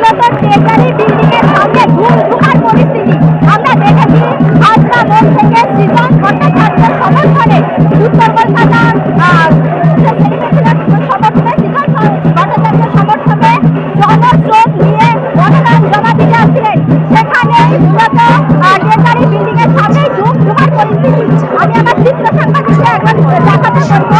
মূলত treasury building এর সামনে ধুম ধুমার পরিস্থিতি। আমরা দেখেছি হাজরা মোড় থেকে সৃজন ভট্টাচার্যের সমর্থনে উত্তর কলকাতার সমর্থনে সৃজন আমি আমার চিত্র সাংবাদিককে এখন দেখাতে বলব।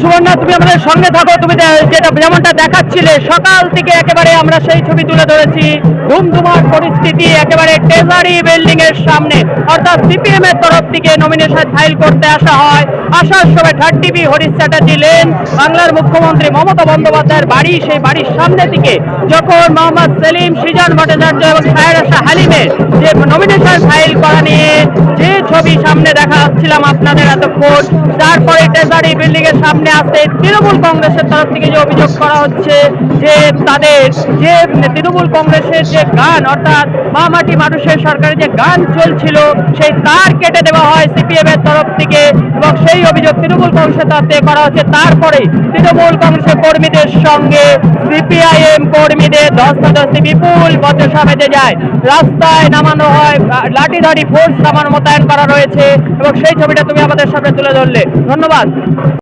সুবর্ণা, তুমি আমাদের সঙ্গে থাকো। তুমি যেটা যেমনটা দেখাচ্ছিলে, সকাল থেকে একেবারে আমরা সেই ছবি তুলে ধরেছি। ধুমধুমার পরিস্থিতি একেবারে ট্রেজারি বিল্ডিং এর সামনে। অর্থাৎ সিপিএম এর তরফ থেকে নমিনেশন ফাইল করতে আসা হয়। আসার সময় third TV Harish Chatterjee lane, বাংলার মুখ্যমন্ত্রী মমতা বন্দ্যোপাধ্যায়ের বাড়ি, সেই বাড়ির সামনে থেকে যখন মোহাম্মদ সেলিম, সৃজন ভট্টাচার্য এবং আশা হালিমের যে নমিনেশন ফাইল করা নিয়ে যে ছবি সামনে দেখাচ্ছিলাম আপনাদের এতক্ষণ তারপরে ট্রেজারি বিল্ডিং এর সামনে আসতে তৃণমূল কংগ্রেসের তরফ থেকে যে অভিযোগ করা হচ্ছে যে তাদের যে তৃণমূল কংগ্রেসের যে গান, অর্থাৎ মা মাটি মানুষের সরকারের যে গান চলছিল, সেই তার কেটে দেওয়া হয় সিপিএম এর তরফ থেকে এবং সেই অভিযোগ তৃণমূল কংগ্রেসের তরফ থেকে করা হচ্ছে। তারপরে তৃণমূল কংগ্রেসের কর্মীদের সঙ্গে সিপিআইএম কর্মীদের ধস্তাধস্তি বিপুল বচসা বেঁধে যায়। রাস্তায় নামানো হয় লাঠিধারী ফোর্স নামানো মোতায়েন করা রয়েছে এবং সেই ছবিটা তুমি আমাদের সামনে তুলে ধরলে। ধন্যবাদ।